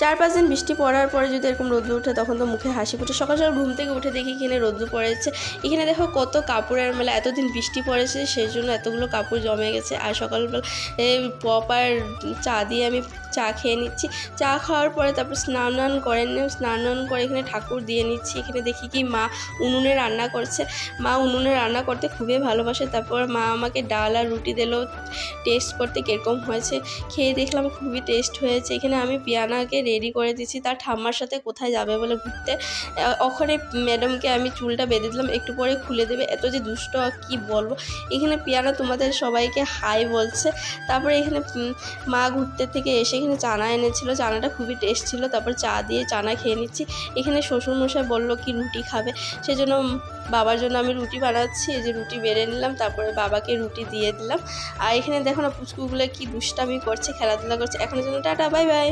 চার পাঁচ দিন বৃষ্টি পড়ার পরে যদি এরকম রোদ্রু উঠে তখন তো মুখে হাসি ফুটে। সকাল সকাল ঘুম থেকে উঠে দেখি এখানে রোদ্দুর পড়েছে। এখানে দেখো কত কাপড়ের মেলা এতদিন বৃষ্টি পড়েছে সেই জন্য এতগুলো কাপড় জমে গেছে। আর সকালবেলা পপ আর চা দিয়ে আমি চা খেয়ে নিচ্ছি। চা খাওয়ার পরে তারপর স্নান টান করে স্নান টান করে এখানে ঠাকুর দিয়ে নিচ্ছি। এখানে দেখি কি মা উনুনে রান্না করছে। মা উনুনে রান্না করতে খুবই ভালোবাসে। তারপর মা আমাকে ডাল আর রুটি দিলো। টেস্ট করতে কীরকম হয়েছে খেয়ে দেখলাম খুবই টেস্ট হয়েছে। এখানে আমি পিয়ানাকে রেডি করে দিচ্ছি। তার ঠাম্মার সাথে কোথায় যাবে বলে ঘুরতে। ওখানে ম্যাডামকে আমি চুলটা বেঁধে দিলাম। একটু পরে খুলে দেবে। এত যে দুষ্ট কি বলব? এখানে পিয়ানা তোমাদের সবাইকে হাই বলছে। তারপরে এখানে মা ঘুরতে থেকে এসে এখানে চানা এনেছিল, চানাটা খুবই টেস্ট ছিল, তারপর চা দিয়ে চানা খেয়ে নিচ্ছি। এখানে শ্বশুরমশাই বলল, কি রুটি খাবে? সেই জন্য বাবার জন্য আমি রুটি বানাচ্ছি, এই যে রুটি বেড়ে নিলাম, তারপরে বাবাকে রুটি দিয়ে দিলাম। আর এখানে দেখো না, পুচকুগুলো কি দুষ্টামি করছে, খেলাধুলা করছে। এখনও জন্য টাটা, বাই বাই।